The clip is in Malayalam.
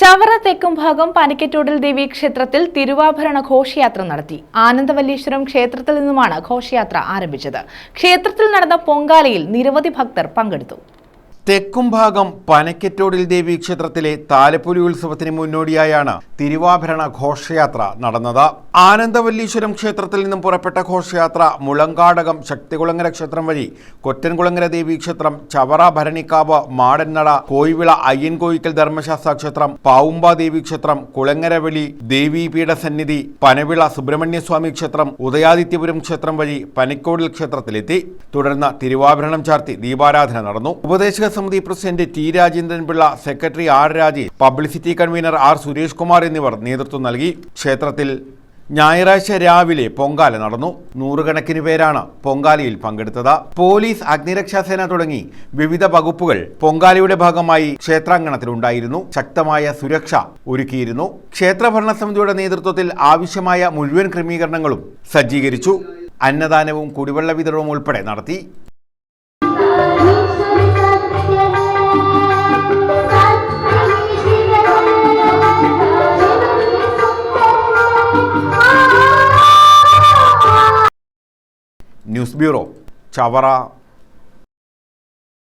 ചവറ തെക്കും ഭാഗം പനിക്കറ്റോടിൽ ദേവി ക്ഷേത്രത്തിൽ തിരുവാഭരണ ഘോഷയാത്ര നടത്തി. ആനന്ദവല്ലീശ്വരം ക്ഷേത്രത്തിൽ നിന്നുമാണ് ഘോഷയാത്ര ആരംഭിച്ചത്. ക്ഷേത്രത്തിൽ നടന്ന പൊങ്കാലയിൽ നിരവധി ഭക്തർ പങ്കെടുത്തു. തെക്കും ഭാഗം പനക്കറ്റോടിൽ ദേവി ക്ഷേത്രത്തിലെ താലപ്പൊലി ഉത്സവത്തിന് മുന്നോടിയായാണ് തിരുവാഭരണ ഘോഷയാത്ര നടന്നത്. ആനന്ദവല്ലീശ്വരം ക്ഷേത്രത്തിൽ നിന്നും പുറപ്പെട്ട ഘോഷയാത്ര മുളങ്കാടകം ശക്തികുളങ്ങര ക്ഷേത്രം വഴി കൊറ്റൻകുളങ്ങര ദേവി ക്ഷേത്രം ചവറ ഭരണിക്കാവ് മാടന്നട കോയിവിള അയ്യൻകോയിക്കൽ ധർമ്മശാസ്ത്ര ക്ഷേത്രം പാവുമ്പ ദേവി ക്ഷേത്രം കുളങ്ങരവെളി ദേവീപീഠ സന്നിധി പനവിള സുബ്രഹ്മണ്യസ്വാമി ക്ഷേത്രം ഉദയാദിത്യപുരം ക്ഷേത്രം വഴി പനിക്കോടിൽ ക്ഷേത്രത്തിലെത്തി. തുടർന്ന് തിരുവാഭരണം ചാർത്തി ദീപാരാധന നടന്നു. ഉപദേശക സമിതി president T Rajendran Pillai secretary R Rajesh publicity convener R Suresh Kumar എന്നിവർ നേതൃത്വം നൽകി. ക്ഷേത്രത്തിൽ ഞായറാഴ്ച രാവിലെ പൊങ്കാല നടന്നു. നൂറുകണക്കിന് പേരാണ് പൊങ്കാലയിൽ പങ്കെടുത്തത്. പോലീസ് അഗ്നിരക്ഷാസേന തുടങ്ങി വിവിധ വകുപ്പുകൾ പൊങ്കാലയുടെ ഭാഗമായി ക്ഷേത്രാങ്കണത്തിലുണ്ടായിരുന്നു. ശക്തമായ സുരക്ഷ ഒരുക്കിയിരുന്നു. ക്ഷേത്ര ഭരണസമിതിയുടെ നേതൃത്വത്തിൽ ആവശ്യമായ മുഴുവൻ ക്രമീകരണങ്ങളും സജ്ജീകരിച്ചു. അന്നദാനവും കുടിവെള്ള വിതരണവും ഉൾപ്പെടെ നടത്തി. News bureau Chavara.